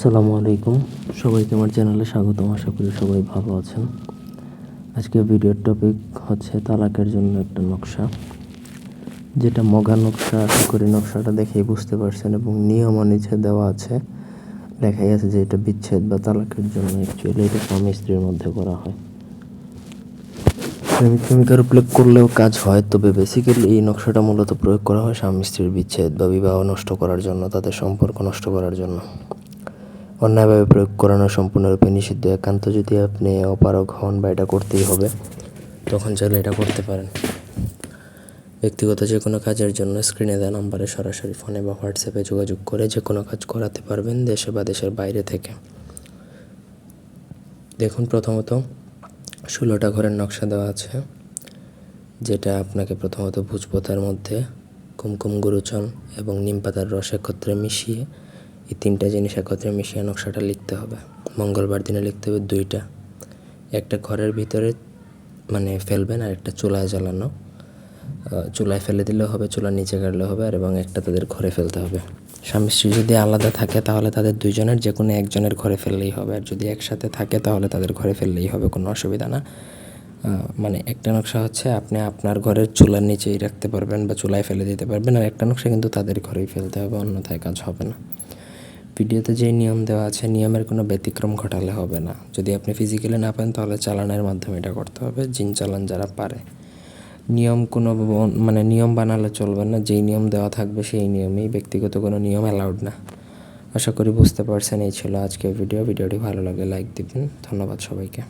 আসসালামু আলাইকুম। সবাইকে আমার চ্যানেলে স্বাগতম। আশা করি সবাই ভালো আছেন। আজকে ভিডিওর টপিক হচ্ছে তালাকের জন্য একটা নকশা। যেটা মগা নকশা আশা করি নকশাটা দেখেই বুঝতে পারছেন এবং নিয়ম নিচে দেওয়া আছে। লেখাই আছে যে এটা বিচ্ছেদ বা তালাকের জন্য অ্যাকচুয়ালি এটা স্বামী স্ত্রীর মধ্যে করা হয়। প্রেমিক প্রেমিকার উপলক্ষে করলেও কাজ হয়, তবে বেসিক্যালি এই নকশাটা মূলত প্রয়োগ করা হয় স্বামী স্ত্রীর বিচ্ছেদ বা বিবাহ নষ্ট করার জন্য, তাদের সম্পর্ক নষ্ট করার জন্য। অন্যায়ভাবে প্রয়োগ করানো সম্পূর্ণরূপে নিষিদ্ধ, একান্ত যদি আপনি অপারগ হন বা এটা করতেই হবে, তখন চাইলে এটা করতে পারেন। ব্যক্তিগত যে কোনো কাজের জন্য স্ক্রিনে দেওয়া নাম্বারে সরাসরি ফোনে বা হোয়াটসঅ্যাপে যোগাযোগ করে যে কোনো কাজ করাতে পারবেন দেশে বা দেশের বাইরে থেকে। দেখুন, প্রথমত ষোলোটা ঘরের নকশা দেওয়া আছে, যেটা আপনাকে প্রথমত ভুজপোতার মধ্যে কুমকুম গুরুচন এবং নিম পাতার রস একত্রে মিশিয়ে এই তিনটা জিনিস একত্রে মিশিয়ে নকশাটা লিখতে হবে। মঙ্গলবার দিনে লিখতে হবে দুইটা। একটা ঘরের ভিতরে মানে ফেলবেন আর একটা চুলায় জ্বালানো। চুলায় ফেলে দিলেও হবে, চুলার নিচে কাটলেও হবে আর এবং একটা তাদের ঘরে ফেলতে হবে। স্বামী স্ত্রী যদি আলাদা থাকে তাহলে তাদের দুইজনের যে কোনো একজনের ঘরে ফেললেই হবে আর যদি একসাথে থাকে তাহলে তাদের ঘরে ফেললেই হবে, কোনো অসুবিধা না। মানে একটা নকশা হচ্ছে আপনি আপনার ঘরের চুলার নিচেই রাখতে পারবেন বা চুলায় ফেলে দিতে পারবেন আর একটা নকশা কিন্তু তাদের ঘরেই ফেলতে হবে, অন্যথায় কাজ হবে না। ভিডিওতে যে নিয়ম দেওয়া আছে, নিয়মের কোনো ব্যতিক্রম ঘটালে হবে না। যদি আপনি ফিজিক্যালি না পান তাহলে চালানের মাধ্যমে এটা করতে হবে, জিন চালান যারা পারে। নিয়ম কোনো মানে নিয়ম বানালে চলবে না, যেই নিয়ম দেওয়া থাকবে সেই নিয়মেই ব্যক্তিগত কোনো নিয়ম অ্যালাউড না। আশা করি বুঝতে পারছেন, এই ছিল আজকের ভিডিও। ভিডিওটি ভালো লাগে লাইক দিবেন। ধন্যবাদ সবাইকে।